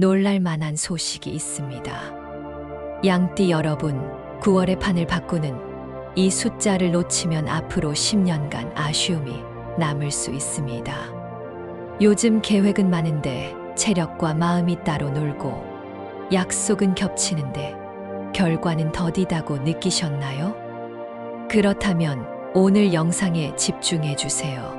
놀랄 만한 소식이 있습니다. 양띠 여러분, 9월의 판을 바꾸는 이 숫자를 놓치면 앞으로 10년간 아쉬움이 남을 수 있습니다. 요즘 계획은 많은데 체력과 마음이 따로 놀고 약속은 겹치는데 결과는 더디다고 느끼셨나요? 그렇다면 오늘 영상에 집중해 주세요.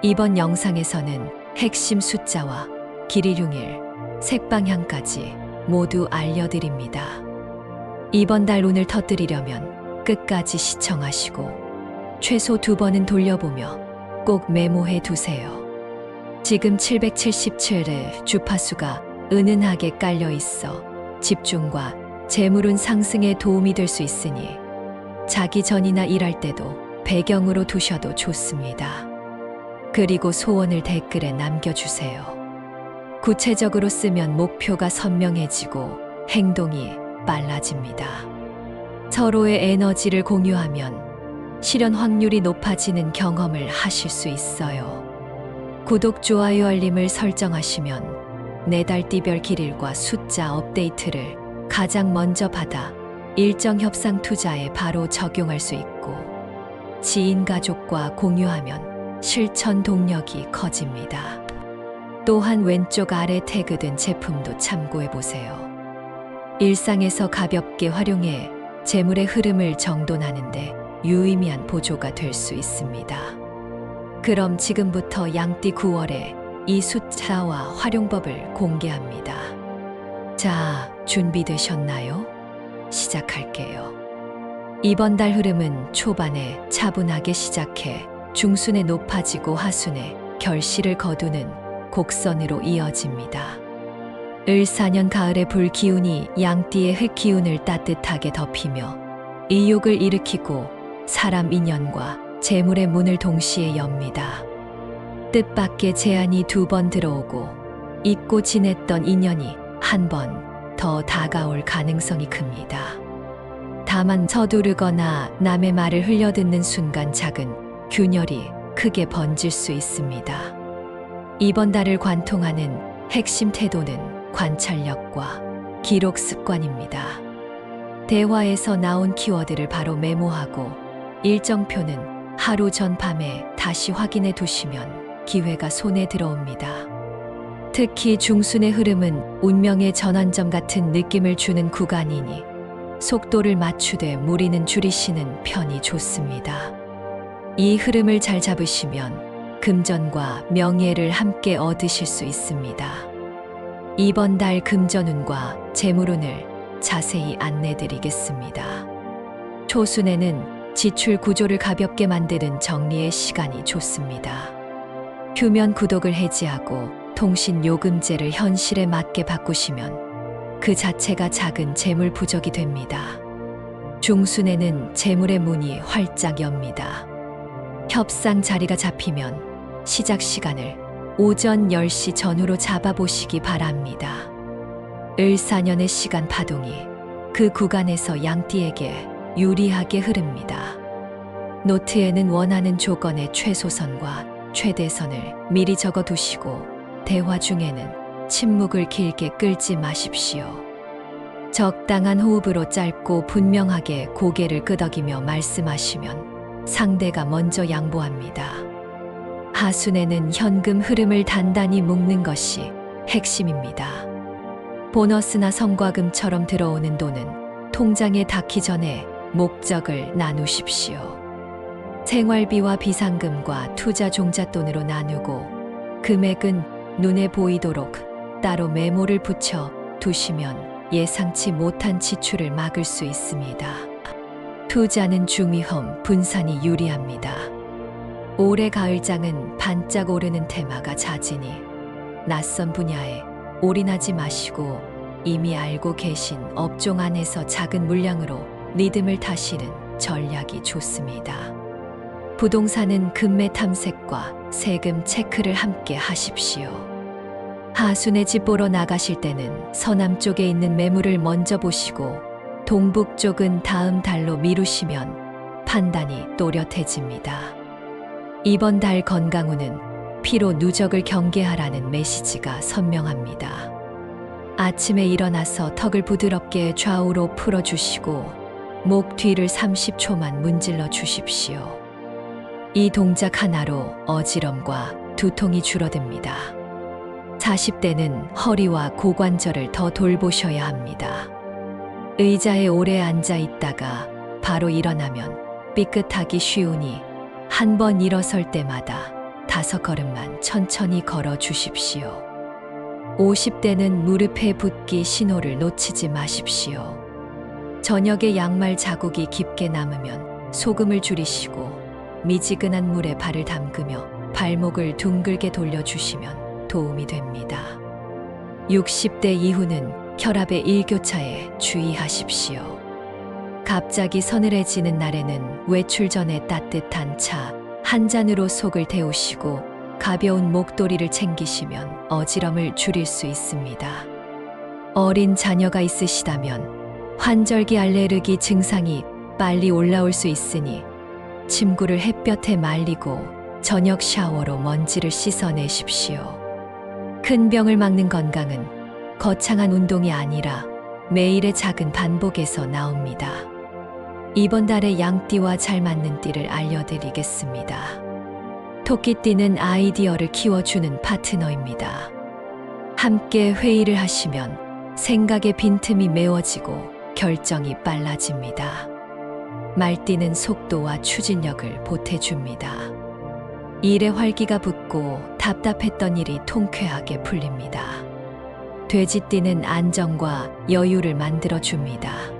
이번 영상에서는 핵심 숫자와 길이흉일, 색방향까지 모두 알려드립니다. 이번 달 운을 터뜨리려면 끝까지 시청하시고 최소 두 번은 돌려보며 꼭 메모해 두세요. 지금 777의 주파수가 은은하게 깔려 있어 집중과 재물운 상승에 도움이 될 수 있으니 자기 전이나 일할 때도 배경으로 두셔도 좋습니다. 그리고 소원을 댓글에 남겨주세요. 구체적으로 쓰면 목표가 선명해지고 행동이 빨라집니다. 서로의 에너지를 공유하면 실현 확률이 높아지는 경험을 하실 수 있어요. 구독, 좋아요, 알림을 설정하시면 내달 띠별 길일과 숫자 업데이트를 가장 먼저 받아 일정 협상 투자에 바로 적용할 수 있고 지인 가족과 공유하면 실천 동력이 커집니다. 또한 왼쪽 아래 태그된 제품도 참고해 보세요. 일상에서 가볍게 활용해 재물의 흐름을 정돈하는데 유의미한 보조가 될 수 있습니다. 그럼 지금부터 양띠 9월에 이 숫자와 활용법을 공개합니다. 자, 준비되셨나요? 시작할게요. 이번 달 흐름은 초반에 차분하게 시작해 중순에 높아지고 하순에 결실을 거두는 곡선으로 이어집니다. 을사년 가을의 불 기운이 양띠의 흙 기운을 따뜻하게 덮이며 의욕을 일으키고 사람 인연과 재물의 문을 동시에 엽니다. 뜻밖의 제안이 두 번 들어오고 잊고 지냈던 인연이 한 번 더 다가올 가능성이 큽니다. 다만 서두르거나 남의 말을 흘려듣는 순간 작은 균열이 크게 번질 수 있습니다. 이번 달을 관통하는 핵심 태도는 관찰력과 기록 습관입니다. 대화에서 나온 키워드를 바로 메모하고 일정표는 하루 전 밤에 다시 확인해 두시면 기회가 손에 들어옵니다. 특히 중순의 흐름은 운명의 전환점 같은 느낌을 주는 구간이니 속도를 맞추되 무리는 줄이시는 편이 좋습니다. 이 흐름을 잘 잡으시면 금전과 명예를 함께 얻으실 수 있습니다. 이번 달 금전운과 재물운을 자세히 안내드리겠습니다. 초순에는 지출 구조를 가볍게 만드는 정리의 시간이 좋습니다. 휴면 구독을 해지하고 통신 요금제를 현실에 맞게 바꾸시면 그 자체가 작은 재물 부족이 됩니다. 중순에는 재물의 문이 활짝 엽니다. 협상 자리가 잡히면 시작 시간을 오전 10시 전후로 잡아보시기 바랍니다. 을사년의 시간 파동이 그 구간에서 양띠에게 유리하게 흐릅니다. 노트에는 원하는 조건의 최소선과 최대선을 미리 적어 두시고 대화 중에는 침묵을 길게 끌지 마십시오. 적당한 호흡으로 짧고 분명하게 고개를 끄덕이며 말씀하시면 상대가 먼저 양보합니다. 하순에는 현금 흐름을 단단히 묶는 것이 핵심입니다. 보너스나 성과금처럼 들어오는 돈은 통장에 닿기 전에 목적을 나누십시오. 생활비와 비상금과 투자 종잣돈으로 나누고 금액은 눈에 보이도록 따로 메모를 붙여 두시면 예상치 못한 지출을 막을 수 있습니다. 투자는 중위험, 분산이 유리합니다. 올해 가을장은 반짝 오르는 테마가 잦으니 낯선 분야에 올인하지 마시고 이미 알고 계신 업종 안에서 작은 물량으로 리듬을 타시는 전략이 좋습니다. 부동산은 금매 탐색과 세금 체크를 함께 하십시오. 하순에 집 보러 나가실 때는 서남 쪽에 있는 매물을 먼저 보시고 동북 쪽은 다음 달로 미루시면 판단이 또렷해집니다. 이번 달 건강운은 피로 누적을 경계하라는 메시지가 선명합니다. 아침에 일어나서 턱을 부드럽게 좌우로 풀어주시고 목 뒤를 30초만 문질러 주십시오. 이 동작 하나로 어지럼과 두통이 줄어듭니다. 40대는 허리와 고관절을 더 돌보셔야 합니다. 의자에 오래 앉아 있다가 바로 일어나면 삐끗하기 쉬우니 한 번 일어설 때마다 다섯 걸음만 천천히 걸어 주십시오. 50대는 무릎에 붓기 신호를 놓치지 마십시오. 저녁에 양말 자국이 깊게 남으면 소금을 줄이시고 미지근한 물에 발을 담그며 발목을 둥글게 돌려주시면 도움이 됩니다. 60대 이후는 혈압의 일교차에 주의하십시오. 갑자기 서늘해지는 날에는 외출 전에 따뜻한 차 한 잔으로 속을 데우시고 가벼운 목도리를 챙기시면 어지럼을 줄일 수 있습니다. 어린 자녀가 있으시다면 환절기 알레르기 증상이 빨리 올라올 수 있으니 침구를 햇볕에 말리고 저녁 샤워로 먼지를 씻어내십시오. 큰 병을 막는 건강은 거창한 운동이 아니라 매일의 작은 반복에서 나옵니다. 이번 달에 양띠와 잘 맞는 띠를 알려드리겠습니다. 토끼띠는 아이디어를 키워주는 파트너입니다. 함께 회의를 하시면 생각의 빈틈이 메워지고 결정이 빨라집니다. 말띠는 속도와 추진력을 보태줍니다. 일에 활기가 붙고 답답했던 일이 통쾌하게 풀립니다. 돼지띠는 안정과 여유를 만들어줍니다.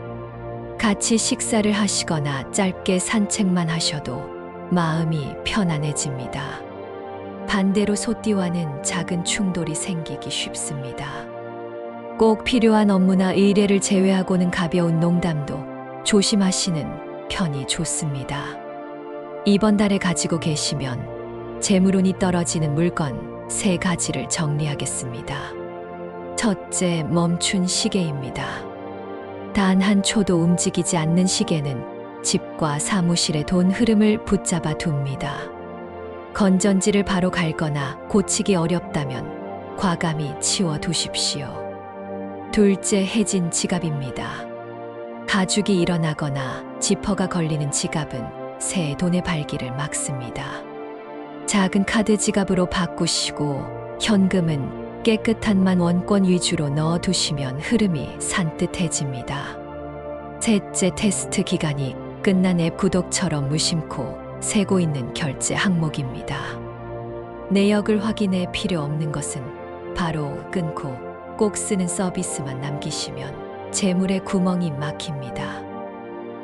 같이 식사를 하시거나 짧게 산책만 하셔도 마음이 편안해집니다. 반대로 소띠와는 작은 충돌이 생기기 쉽습니다. 꼭 필요한 업무나 의뢰를 제외하고는 가벼운 농담도 조심하시는 편이 좋습니다. 이번 달에 가지고 계시면 재물운이 떨어지는 물건 세 가지를 정리하겠습니다. 첫째, 멈춘 시계입니다. 단 한 초도 움직이지 않는 시계는 집과 사무실의 돈 흐름을 붙잡아 둡니다. 건전지를 바로 갈거나 고치기 어렵다면 과감히 치워 두십시오. 둘째, 해진 지갑입니다. 가죽이 일어나거나 지퍼가 걸리는 지갑은 새 돈의 발기를 막습니다. 작은 카드 지갑으로 바꾸시고 현금은 깨끗한만 원권 위주로 넣어 두시면 흐름이 산뜻해집니다. 셋째 테스트 기간이 끝난 앱 구독처럼 무심코 세고 있는 결제 항목입니다. 내역을 확인해 필요 없는 것은 바로 끊고 꼭 쓰는 서비스만 남기시면 재물의 구멍이 막힙니다.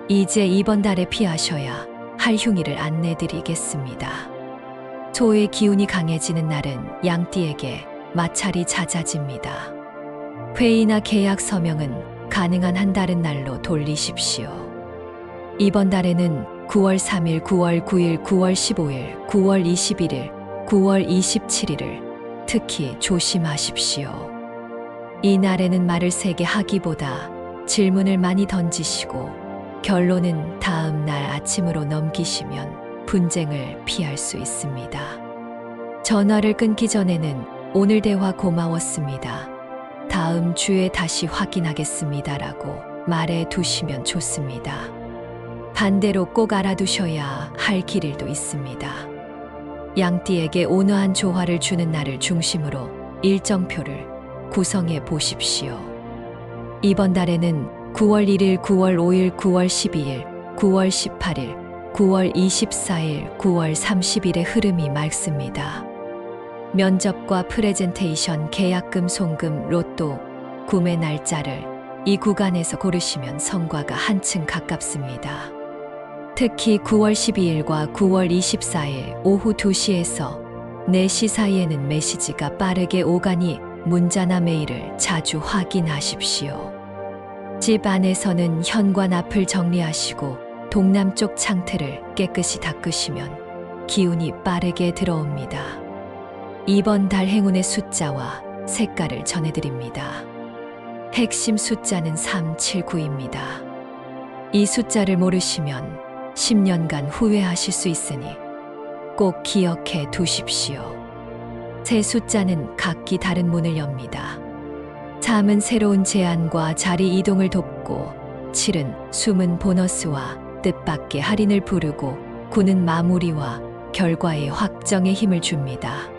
이제 이번 달에 피하셔야 할 흉의를 안내드리겠습니다. 소의 기운이 강해지는 날은 양띠에게 마찰이 잦아집니다. 회의나 계약 서명은 가능한 한 다른 날로 돌리십시오. 이번 달에는 9월 3일, 9월 9일, 9월 15일, 9월 21일, 9월 27일을 특히 조심하십시오. 이 날에는 말을 세게 하기보다 질문을 많이 던지시고 결론은 다음 날 아침으로 넘기시면 분쟁을 피할 수 있습니다. 전화를 끊기 전에는 오늘 대화 고마웠습니다. 다음 주에 다시 확인하겠습니다라고 말해 두시면 좋습니다. 반대로 꼭 알아두셔야 할 길일도 있습니다. 양띠에게 온화한 조화를 주는 날을 중심으로 일정표를 구성해 보십시오. 이번 달에는 9월 1일, 9월 5일, 9월 12일, 9월 18일, 9월 24일, 9월 30일의 흐름이 맑습니다. 면접과 프레젠테이션, 계약금, 송금, 로또, 구매 날짜를 이 구간에서 고르시면 성과가 한층 가깝습니다. 특히 9월 12일과 9월 24일 오후 2시에서 4시 사이에는 메시지가 빠르게 오가니 문자나 메일을 자주 확인하십시오. 집 안에서는 현관 앞을 정리하시고 동남쪽 창틀을 깨끗이 닦으시면 기운이 빠르게 들어옵니다. 이번 달 행운의 숫자와 색깔을 전해드립니다. 핵심 숫자는 379입니다. 이 숫자를 모르시면 10년간 후회하실 수 있으니 꼭 기억해 두십시오. 새 숫자는 각기 다른 문을 엽니다. 3은 새로운 제안과 자리 이동을 돕고 7은 숨은 보너스와 뜻밖의 할인을 부르고 9는 마무리와 결과의 확정에 힘을 줍니다.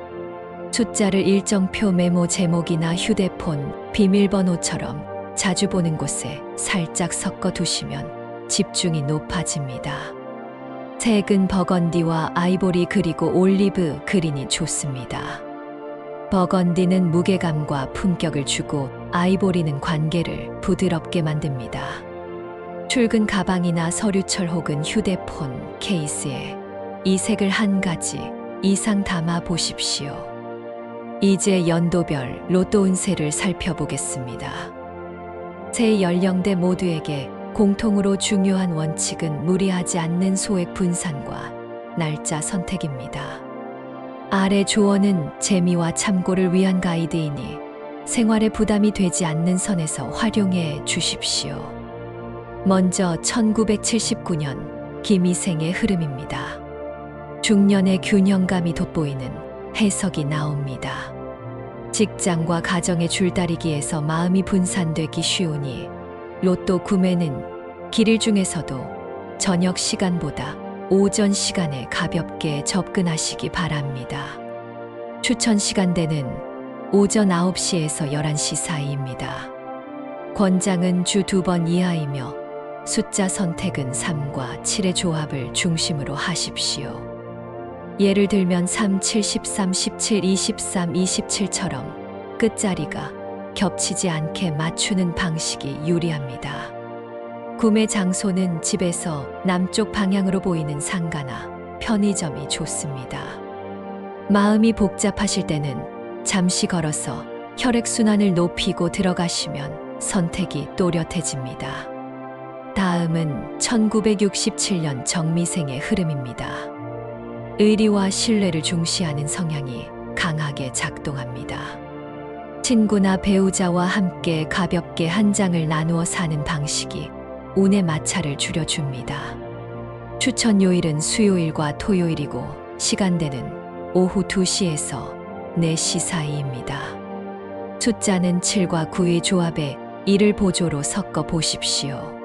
숫자를 일정표 메모 제목이나 휴대폰, 비밀번호처럼 자주 보는 곳에 살짝 섞어 두시면 집중이 높아집니다. 색은 버건디와 아이보리 그리고 올리브 그린이 좋습니다. 버건디는 무게감과 품격을 주고 아이보리는 관계를 부드럽게 만듭니다. 출근 가방이나 서류철 혹은 휴대폰 케이스에 이 색을 한 가지 이상 담아 보십시오. 이제 연도별 로또 운세를 살펴보겠습니다. 세 연령대 모두에게 공통으로 중요한 원칙은 무리하지 않는 소액 분산과 날짜 선택입니다. 아래 조언은 재미와 참고를 위한 가이드이니 생활에 부담이 되지 않는 선에서 활용해 주십시오. 먼저 1979년 김희생의 흐름입니다. 중년의 균형감이 돋보이는 해석이 나옵니다. 직장과 가정의 줄다리기에서 마음이 분산되기 쉬우니 로또 구매는 길일 중에서도 저녁 시간보다 오전 시간에 가볍게 접근하시기 바랍니다. 추천 시간대는 오전 9시에서 11시 사이입니다. 권장은 주 두 번 이하이며 숫자 선택은 3과 7의 조합을 중심으로 하십시오. 예를 들면 3, 7, 13, 17, 23, 27처럼 끝자리가 겹치지 않게 맞추는 방식이 유리합니다. 구매 장소는 집에서 남쪽 방향으로 보이는 상가나 편의점이 좋습니다. 마음이 복잡하실 때는 잠시 걸어서 혈액순환을 높이고 들어가시면 선택이 또렷해집니다. 다음은 1967년 정미생의 흐름입니다. 의리와 신뢰를 중시하는 성향이 강하게 작동합니다. 친구나 배우자와 함께 가볍게 한 장을 나누어 사는 방식이 운의 마찰을 줄여줍니다. 추천 요일은 수요일과 토요일이고 시간대는 오후 2시에서 4시 사이입니다. 숫자는 7과 9의 조합에 1을 보조로 섞어 보십시오.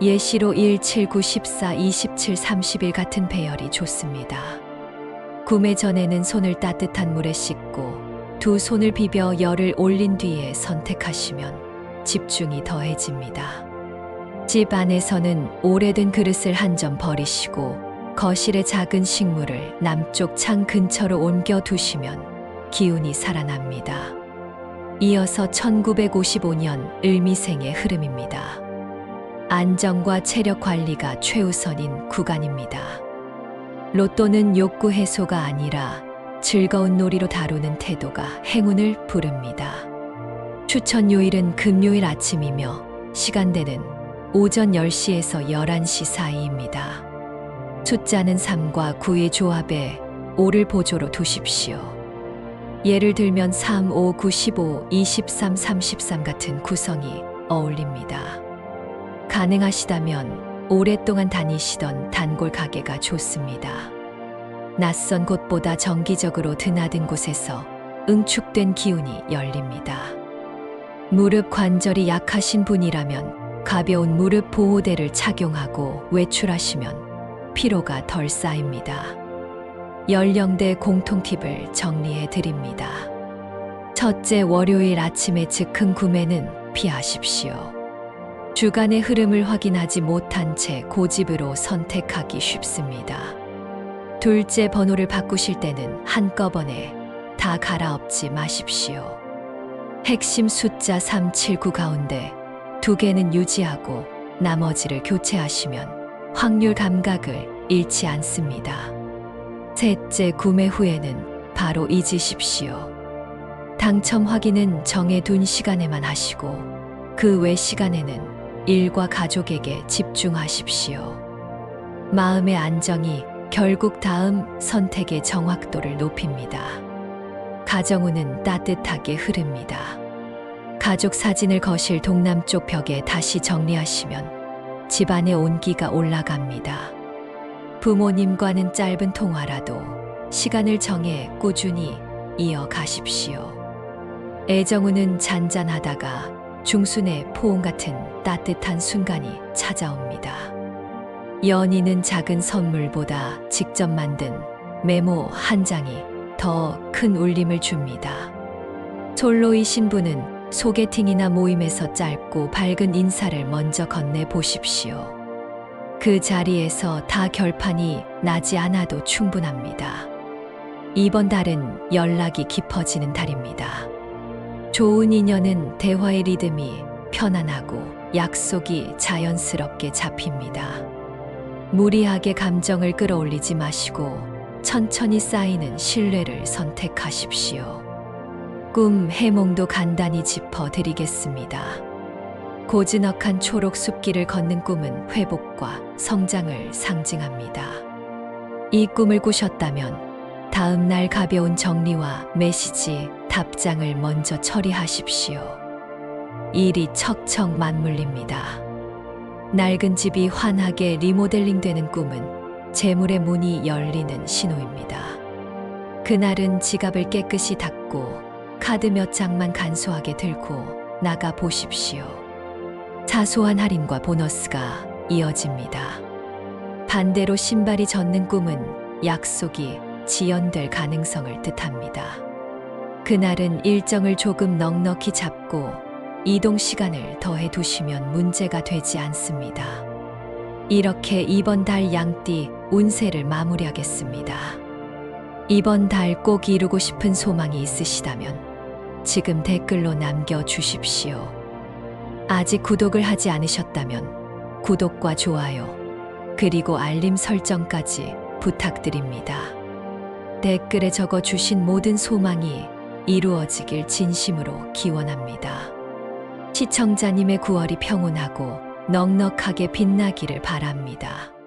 예시로 1, 7, 9, 14, 27, 31 같은 배열이 좋습니다. 구매 전에는 손을 따뜻한 물에 씻고 두 손을 비벼 열을 올린 뒤에 선택하시면 집중이 더해집니다. 집 안에서는 오래된 그릇을 한 점 버리시고 거실의 작은 식물을 남쪽 창 근처로 옮겨 두시면 기운이 살아납니다. 이어서 1955년 을미생의 흐름입니다. 안정과 체력 관리가 최우선인 구간입니다. 로또는 욕구 해소가 아니라 즐거운 놀이로 다루는 태도가 행운을 부릅니다. 추천 요일은 금요일 아침이며 시간대는 오전 10시에서 11시 사이입니다. 숫자는 3과 9의 조합에 5를 보조로 두십시오. 예를 들면 3, 5, 9, 15, 23, 33 같은 구성이 어울립니다. 가능하시다면 오랫동안 다니시던 단골 가게가 좋습니다. 낯선 곳보다 정기적으로 드나든 곳에서 응축된 기운이 열립니다. 무릎 관절이 약하신 분이라면 가벼운 무릎 보호대를 착용하고 외출하시면 피로가 덜 쌓입니다. 연령대 공통 팁을 정리해 드립니다. 첫째 월요일 아침에 즉흥 구매는 피하십시오. 주간의 흐름을 확인하지 못한 채 고집으로 선택하기 쉽습니다. 둘째 번호를 바꾸실 때는 한꺼번에 다 갈아엎지 마십시오. 핵심 숫자 379 가운데 두 개는 유지하고 나머지를 교체하시면 확률 감각을 잃지 않습니다. 셋째 구매 후에는 바로 잊으십시오. 당첨 확인은 정해둔 시간에만 하시고 그 외 시간에는 일과 가족에게 집중하십시오. 마음의 안정이 결국 다음 선택의 정확도를 높입니다. 가정운은 따뜻하게 흐릅니다. 가족 사진을 거실 동남쪽 벽에 다시 정리하시면 집안의 온기가 올라갑니다. 부모님과는 짧은 통화라도 시간을 정해 꾸준히 이어가십시오. 애정우는 잔잔하다가 중순의 포옹 같은 따뜻한 순간이 찾아옵니다. 연인은 작은 선물보다 직접 만든 메모 한 장이 더 큰 울림을 줍니다. 솔로이 신부는 소개팅이나 모임에서 짧고 밝은 인사를 먼저 건네 보십시오. 그 자리에서 다 결판이 나지 않아도 충분합니다. 이번 달은 연락이 깊어지는 달입니다. 좋은 인연은 대화의 리듬이 편안하고 약속이 자연스럽게 잡힙니다. 무리하게 감정을 끌어올리지 마시고 천천히 쌓이는 신뢰를 선택하십시오. 꿈 해몽도 간단히 짚어 드리겠습니다. 고즈넉한 초록 숲길을 걷는 꿈은 회복과 성장을 상징합니다. 이 꿈을 꾸셨다면 다음 날 가벼운 정리와 메시지, 답장을 먼저 처리하십시오. 일이 척척 맞물립니다. 낡은 집이 환하게 리모델링 되는 꿈은 재물의 문이 열리는 신호입니다. 그날은 지갑을 깨끗이 닦고 카드 몇 장만 간소하게 들고 나가 보십시오. 사소한 할인과 보너스가 이어집니다. 반대로 신발이 젖는 꿈은 약속이 지연될 가능성을 뜻합니다. 그날은 일정을 조금 넉넉히 잡고 이동 시간을 더해 두시면 문제가 되지 않습니다. 이렇게 이번 달 양띠 운세를 마무리하겠습니다. 이번 달 꼭 이루고 싶은 소망이 있으시다면 지금 댓글로 남겨 주십시오. 아직 구독을 하지 않으셨다면 구독과 좋아요, 그리고 알림 설정까지 부탁드립니다. 댓글에 적어 주신 모든 소망이 이루어지길 진심으로 기원합니다. 시청자님의 9월이 평온하고 넉넉하게 빛나기를 바랍니다.